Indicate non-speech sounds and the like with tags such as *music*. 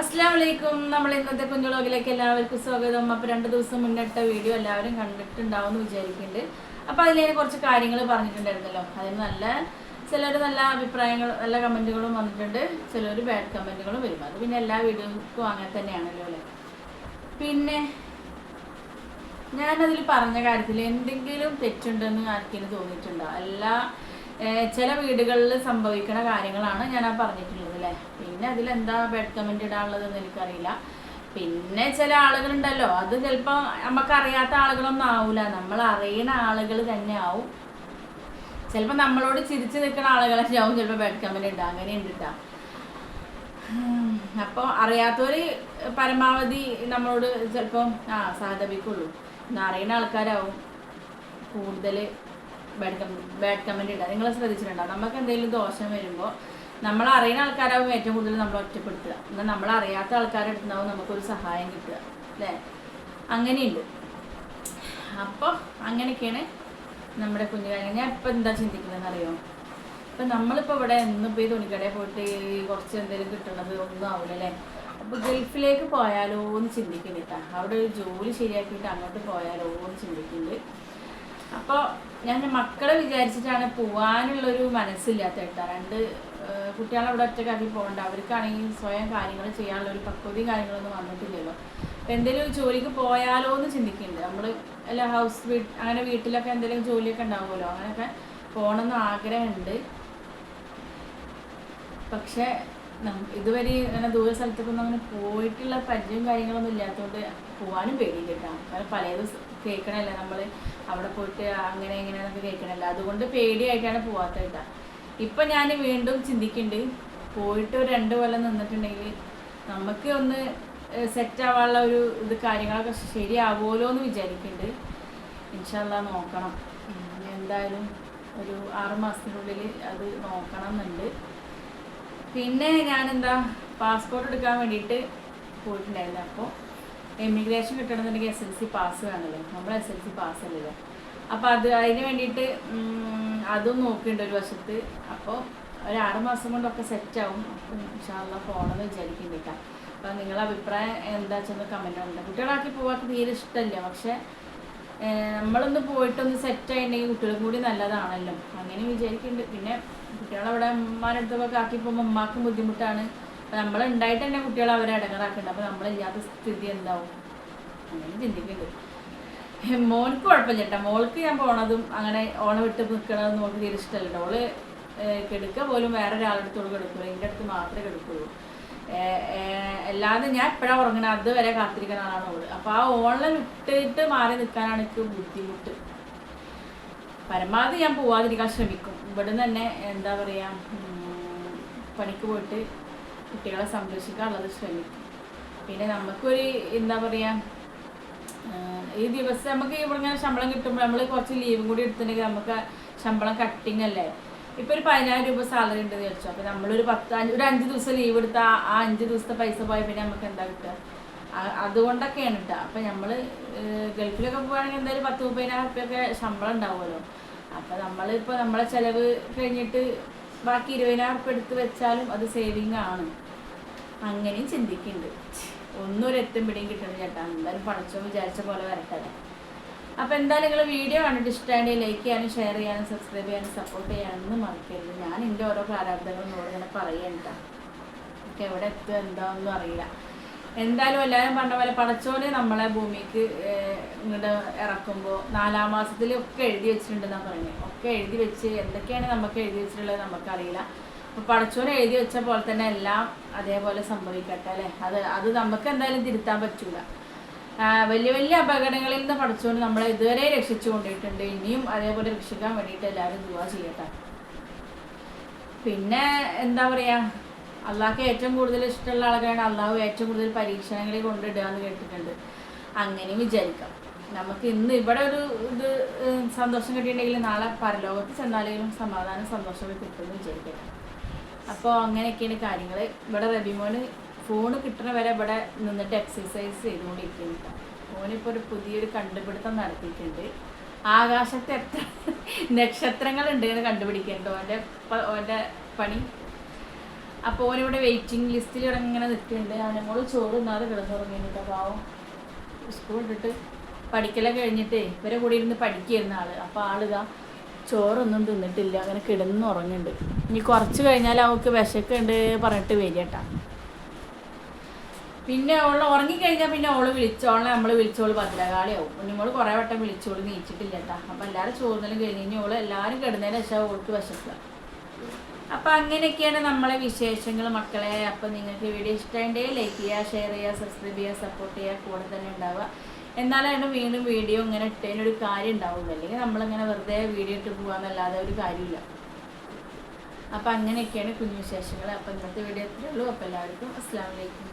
അസ്സാം വലൈക്കും നമ്മൾ ഇന്നത്തെ കുഞ്ഞുളോകിലേക്ക് എല്ലാവർക്കും സ്വാഗതം. അപ്പോൾ രണ്ട് ദിവസം മുന്നിട്ട വീഡിയോ എല്ലാവരും കണ്ടിട്ടുണ്ടാവും എന്ന് വിചാരിക്കുന്നുണ്ട്. അപ്പോൾ അതിൽ കുറച്ച് കാര്യങ്ങൾ പറഞ്ഞിട്ടുണ്ടായിരുന്നല്ലോ. അതിന് നല്ല ചിലർ നല്ല അഭിപ്രായങ്ങൾ നല്ല കമന്റുകളും വന്നിട്ടുണ്ട്. ചിലർ ബാഡ് കമന്റുകളും വരും. അത് പിന്നെ എല്ലാ വീഡിയോക്കും അങ്ങനെ തന്നെയാണല്ലോ അല്ലേ? പിന്നെ ഞാനതിൽ പറഞ്ഞ കാര്യത്തിൽ എന്തെങ്കിലും തെറ്റുണ്ടെന്ന് ആർക്കെങ്കിലും തോന്നിയിട്ടുണ്ടോ? എല്ലാ ചില വീടുകളിൽ സംഭവിക്കുന്ന കാര്യങ്ങളാണ് ഞാൻ ആ പറഞ്ഞിട്ടുള്ളത് അല്ലേ? പിന്നെ അതിലെന്താ ബെഡ് കമന്റ് ഇടാനുള്ളതെന്ന് എനിക്കറിയില്ല. പിന്നെ ചില ആളുകളുണ്ടല്ലോ അത് ചിലപ്പോൾ നമുക്കറിയാത്ത ആളുകളൊന്നും ആവില്ല നമ്മൾ അറിയുന്ന ആളുകൾ തന്നെ ആവും. ചിലപ്പോൾ നമ്മളോട് ചിരിച്ചു നിൽക്കുന്ന ആളുകളെ ആവും ചിലപ്പോൾ ബെഡ് കമന്റ് ഇടുക. അങ്ങനെ ഉണ്ട് അപ്പോൾ അറിയാത്തവർ പരമാവധി നമ്മളോട് ചിലപ്പം ആ സഹതപിക്കുള്ളൂ. എന്നാൽ അറിയുന്ന ആൾക്കാരാവും. കൂടുതൽ ബാഡ് ബാഡ് കമന്റ് ഉണ്ട് നിങ്ങൾ ശ്രദ്ധിച്ചിട്ടുണ്ടാവും നമുക്ക് എന്തെങ്കിലും ദോഷം വരുമ്പോൾ നമ്മൾ അറിയുന്ന ആൾക്കാരാവും ഏറ്റവും കൂടുതൽ നമ്മൾ ഒറ്റപ്പെടുത്തുക. എന്നാൽ നമ്മൾ അറിയാത്ത ആൾക്കാരുടെ അടുത്തുനിന്നാവും നമുക്കൊരു സഹായം കിട്ടുക. അല്ലേ? അങ്ങനെയുണ്ട്. അപ്പോൾ അങ്ങനെയൊക്കെയാണ് നമ്മുടെ കുഞ്ഞുകാര്യങ്ങൾ ഞാൻ ഇപ്പം എന്താ ചിന്തിക്കുന്നതെന്ന് അറിയോ ഇപ്പം നമ്മളിപ്പോൾ ഇവിടെ എന്നും പോയി തുണിക്കടയിൽ പോയിട്ട് കുറച്ച് എന്തെങ്കിലും കിട്ടുന്നത് ഒന്നും ആവില്ല അല്ലേ? അപ്പോൾ ഗൾഫിലേക്ക് പോയാലോ എന്ന് ചിന്തിക്കുന്നുണ്ട് അവിടെ ഒരു ജോലി ശരിയാക്കിയിട്ട് അങ്ങോട്ട് പോയാലോ എന്ന് ചിന്തിക്കുന്നുണ്ട്. അപ്പോൾ ഞാൻ മക്കളെ വിചാരിച്ചിട്ടാണ് പോകാനുള്ളൊരു മനസ്സില്ലാത്ത കേട്ടോ. രണ്ട് കുട്ടികളെ അവിടെ ഒറ്റക്കാക്കി പോകണ്ട. അവർക്കാണെങ്കിൽ സ്വയം കാര്യങ്ങൾ ചെയ്യാനുള്ള ഒരു പക്വതയും കാര്യങ്ങളൊന്നും വന്നിട്ടില്ലല്ലോ. അപ്പം എന്തെങ്കിലും ജോലിക്ക് പോയാലോ എന്ന് ചിന്തിക്കുന്നുണ്ട് നമ്മൾ അല്ല ഹൗസ് വീട്ട് അങ്ങനെ വീട്ടിലൊക്കെ എന്തെങ്കിലും ജോലിയൊക്കെ ഉണ്ടാവുമല്ലോ. അങ്ങനെയൊക്കെ പോകണമെന്ന് ആഗ്രഹമുണ്ട്. പക്ഷെ ഇതുവരെ അങ്ങനെ ദൂര സ്ഥലത്തേക്കൊന്നും അങ്ങനെ പോയിട്ടുള്ള പരിചയം കാര്യങ്ങളൊന്നും ഇല്ലാത്തതുകൊണ്ട് പോകാനും പേടിയില്ല കേട്ടോ കാരണം പലതും കേൾക്കണല്ലേ നമ്മൾ അവിടെ പോയിട്ട് അങ്ങനെ എങ്ങനെയാണെന്നൊക്കെ കേൾക്കണല്ലോ. അതുകൊണ്ട് പേടിയായിട്ടാണ് പോവാത്തത് കേട്ടോ ഇപ്പം ഞാൻ വീണ്ടും ചിന്തിക്കുന്നുണ്ട് പോയിട്ട് ഒരു രണ്ട് കൊല്ലം നിന്നിട്ടുണ്ടെങ്കിൽ നമുക്ക് ഒന്ന് സെറ്റ് ആവാനുള്ള ഒരു ഇത് കാര്യങ്ങളൊക്കെ ശരിയാവുമല്ലോ എന്ന് വിചാരിക്കുന്നുണ്ട് ഇൻഷാല്ല നോക്കണം. എന്തായാലും ഒരു ആറ് മാസത്തിനുള്ളിൽ അത് നോക്കണം എന്നുണ്ട് പിന്നെ എന്താ പാസ്പോർട്ട് എടുക്കാൻ വേണ്ടിയിട്ട് പോയിട്ടുണ്ടായിരുന്നു. അപ്പോൾ എമിഗ്രേഷൻ കിട്ടണമെന്നുണ്ടെങ്കിൽ എസ് എൽ സി പാസ് വേണമല്ലോ നമ്മൾ എസ് എൽ സി പാസ് അല്ലല്ലോ. അപ്പോൾ അത് അതിന് വേണ്ടിയിട്ട് അതും നോക്കിയിട്ടുണ്ട് ഒരു വശത്ത്. അപ്പോൾ ഒരു ആറ് മാസം കൊണ്ടൊക്കെ സെറ്റാവും അപ്പം ഇൻഷാല്ല പോകണമെന്ന് വിചാരിക്കുന്നുണ്ട് കേട്ടോ. അപ്പോൾ നിങ്ങളുടെ അഭിപ്രായം എന്താ വെച്ചൊന്ന് കമന്റ് ഉണ്ട് കുട്ടികളാക്കി പോകാത്ത തീരെ ഇഷ്ടമല്ല പക്ഷേ നമ്മളൊന്ന് പോയിട്ടൊന്ന് സെറ്റ് ആയിട്ടുണ്ടെങ്കിൽ കുട്ടികൾക്കും കൂടി നല്ലതാണല്ലോ. അങ്ങനെ വിചാരിക്കുന്നുണ്ട്. പിന്നെ കുട്ടികളവിടെ ഉമ്മാരുടെ അടുത്തൊക്കെ ആക്കി പോകുമ്പോൾ ഉമ്മാക്കും ബുദ്ധിമുട്ടാണ്. അപ്പം നമ്മൾ ഉണ്ടായിട്ട് തന്നെ കുട്ടികൾ അവരെ ഇടങ്ങറാക്കുന്നുണ്ട് അപ്പോൾ നമ്മളില്ലാത്ത സ്ഥിതി എന്താവും? അങ്ങനെ ചിന്തിക്കുന്നുണ്ട് മോൾക്ക് കുഴപ്പമില്ല കേട്ടോ മോൾക്ക് ഞാൻ പോണതും അങ്ങനെ ഓണം വിട്ട് നിൽക്കണതും മോൾക്ക് തീരെ ഇഷ്ടമല്ല ഓൾ കെടുക്ക പോലും വേറെ ഒരാളുടെ അടുത്തോട് കെടുക്കുള്ളൂ എന്റെ അടുത്ത് മാത്രമേ കെടുക്കുള്ളൂ. അല്ലാതെ ഞാൻ എപ്പോഴാണ് ഉറങ്ങണത് അതുവരെ കാത്തിരിക്കുന്ന ആളാണ് ഓൾ. അപ്പോൾ ആ ഓണിൽ വിട്ടിട്ട് മാറി നിൽക്കാനാണ് എനിക്ക് ബുദ്ധിമുട്ട്. പരമാവധി ഞാൻ പോവാതിരിക്കാൻ ശ്രമിക്കും. ഇവിടെ തന്നെ എന്താ പറയുക പണിക്ക് പോയിട്ട് കുട്ടികളെ സംരക്ഷിക്കാനുള്ളത് ശ്രമിക്കും. പിന്നെ നമുക്കൊരു എന്താ പറയുക ഈ ദിവസം നമുക്ക് ഇവിടെ ഇങ്ങനെ ശമ്പളം കിട്ടുമ്പോൾ നമ്മൾ കുറച്ച് ലീവും കൂടി എടുത്തിട്ടുണ്ടെങ്കിൽ നമുക്ക് ശമ്പളം കട്ടിങ് അല്ലേ? ഇപ്പൊ ഒരു പതിനായിരം രൂപ സാലറി ഉണ്ടെന്ന് വിചാരിച്ചു. അപ്പൊ നമ്മളൊരു പത്ത് അഞ്ച് ഒരു അഞ്ച് ദിവസം ലീവ് എടുത്താൽ ആ അഞ്ച് ദിവസത്തെ പൈസ പോയാൽ പിന്നെ നമുക്ക് എന്താ കിട്ടുക? അതുകൊണ്ടൊക്കെയാണ് കേട്ടോ അപ്പൊ നമ്മൾ ഗൾഫിലൊക്കെ പോവുകയാണെങ്കിൽ എന്തായാലും പത്ത് മുപ്പതിനായിരം റുപ്യൊക്കെ ശമ്പളം ഉണ്ടാവുമല്ലോ. അപ്പൊ നമ്മളിപ്പോ നമ്മളെ ചിലവ് കഴിഞ്ഞിട്ട് ബാക്കി ഇരുപതിനായിരം റുപ്യ എടുത്ത് വെച്ചാലും അത് സേവിങ് ആണ്. അങ്ങനെയും ചിന്തിക്കുന്നുണ്ട് ഒന്നും ഒരു എത്തും പിടിയും കിട്ടണം ചേട്ടാ എന്തായാലും പഠിച്ചോ വിചാരിച്ച പോലെ വരട്ടെ അപ്പോൾ എന്തായാലും നിങ്ങൾ വീഡിയോ കണ്ടിട്ട് ഇഷ്ടമായിട്ട് ലൈക്ക് ചെയ്യാനും ഷെയർ ചെയ്യാനും സബ്സ്ക്രൈബ് ചെയ്യാനും സപ്പോർട്ട് ചെയ്യാനൊന്നും മറക്കരുത്. ഞാൻ എന്റെ ഓരോ പ്രാരാബ്ദങ്ങളും ഇവിടെ ഇങ്ങനെ പറയണ്ട എവിടെ എത്തുക എന്താണെന്നും അറിയില്ല. എന്തായാലും എല്ലാവരും പറഞ്ഞ പോലെ പടച്ചോനെ നമ്മളെ ഭൂമിക്ക് ഇങ്ങോട്ട് ഇറക്കുമ്പോൾ നാലാം മാസത്തിൽ ഒക്കെ എഴുതി വെച്ചിട്ടുണ്ടെന്നാണ് പറഞ്ഞത് ഒക്കെ എഴുതി വെച്ച് എന്തൊക്കെയാണ് നമുക്ക് എഴുതി വെച്ചിട്ടുള്ളത് നമുക്കറിയില്ല അപ്പോൾ പടച്ചോനെ എഴുതി വെച്ച പോലെ തന്നെ എല്ലാം അതേപോലെ സംഭവിക്കട്ടെ അല്ലേ? അത് അത് നമുക്ക് എന്തായാലും തിരുത്താൻ പറ്റൂല. വലിയ വലിയ അപകടങ്ങളിൽ നിന്ന് പഠിച്ചുകൊണ്ട് നമ്മളെ ഇതുവരെ രക്ഷിച്ചു കൊണ്ടിട്ടുണ്ട്. ഇനിയും അതേപോലെ രക്ഷിക്കാൻ വേണ്ടിയിട്ട് എല്ലാവരും ദുവാ ചെയ്യട്ടെ. പിന്നെ എന്താ പറയാ? അള്ളാഹ്ക്ക് ഏറ്റവും കൂടുതൽ ഇഷ്ടമുള്ള ആളുകളാണ് അള്ളാഹു ഏറ്റവും കൂടുതൽ പരീക്ഷണങ്ങളിൽ കൊണ്ടിടുക എന്ന് കേട്ടിട്ടുണ്ട്. അങ്ങനെ വിചാരിക്കാം. നമുക്ക് ഇന്ന് ഇവിടെ ഒരു ഇത് സന്തോഷം കിട്ടിയിട്ടുണ്ടെങ്കിൽ നാളെ പരലോകത്ത് ചെന്നാലും സമാധാനം സന്തോഷമൊക്കെ കിട്ടുമെന്ന് വിചാരിക്കട്ടെ അപ്പോൾ അങ്ങനെയൊക്കെയാണ് കാര്യങ്ങൾ. ഇവിടെ റബിമോന് ഫോൺ കിട്ടണ വരെ ഇവിടെ നിന്നിട്ട് എക്സസൈസ് ചെയ്തുകൊണ്ടിരിക്കുന്നുണ്ട് ഫോണിപ്പോൾ ഒരു പുതിയൊരു കണ്ടുപിടുത്തം നടത്തിയിട്ടുണ്ട്. ആകാശത്ത് എത്ര *laughs* നക്ഷത്രങ്ങൾ ഉണ്ട് എന്ന് കണ്ടുപിടിക്കുന്നുണ്ട് ഓന്റെ ഓന്റെ പണി അപ്പോൾ ഓനിവിടെ വെയിറ്റിംഗ് ലിസ്റ്റിൽ ഇവിടെ ഇങ്ങനെ നിൽക്കുന്നുണ്ട്. അവനോട് ചോറ് ഇന്നാതെ കിടന്നുറങ്ങിയിട്ട് പാവം സ്കൂൾ ഇട്ടിട്ട് പഠിക്കലൊക്കെ കഴിഞ്ഞിട്ടേ ഇവരെ കൂടി ഇരുന്ന് പഠിക്കുന്ന ആൾ. അപ്പോൾ ആളിതാ ചോറൊന്നും തിന്നിട്ടില്ല. അങ്ങനെ കിടന്നുറങ്ങുന്നുണ്ട്. ഇനി കുറച്ച് കഴിഞ്ഞാൽ അവൾക്ക് വിശക്കുണ്ട് പറഞ്ഞിട്ട് വരികട്ട കേട്ടാ. പിന്നെ അവൾ ഉറങ്ങിക്കഴിഞ്ഞാൽ പിന്നെ അവൾ വിളിച്ചോളെ നമ്മൾ വിളിച്ചോൾ ഭദ്രകാളിയാവും. നമ്മൾ കുറേ വട്ടം വിളിച്ചോൾ നീച്ചിട്ടില്ല കേട്ടാ. അപ്പം എല്ലാവരും ചോറിനെല്ലാം കഴിഞ്ഞ് കഴിഞ്ഞ് ഓൾ എല്ലാരും കിടന്നതിന് ശേഷം അവൾക്ക് വിശക്കുക. അപ്പം അങ്ങനെയൊക്കെയാണ് നമ്മളെ വിശേഷങ്ങൾ മക്കളെ. അപ്പം നിങ്ങൾക്ക് വീഡിയോ ഇഷ്ടമുണ്ടെങ്കിൽ ലൈക്ക് ചെയ്യുക ഷെയർ ചെയ്യുക സബ്സ്ക്രൈബ് ചെയ്യുക സപ്പോർട്ട് ചെയ്യുക കൂടെ തന്നെ ഉണ്ടാവുക. എന്നാലാണ് വീണ്ടും വീഡിയോ ഇങ്ങനെ ഇട്ടതിനൊരു കാര്യം ഉണ്ടാവുള്ളൂ. അല്ലെങ്കിൽ നമ്മളിങ്ങനെ വെറുതെ വീഡിയോ ഇട്ട് പോകാമെന്നല്ലാതെ ഒരു കാര്യമില്ല. അപ്പം അങ്ങനെയൊക്കെയാണ് കുഞ്ഞു വിശേഷങ്ങൾ. അപ്പം ഇന്നത്തെ വീഡിയോ എത്രയുള്ളൂ അപ്പോൾ എല്ലാവർക്കും അസ്സാം വലൈക്കും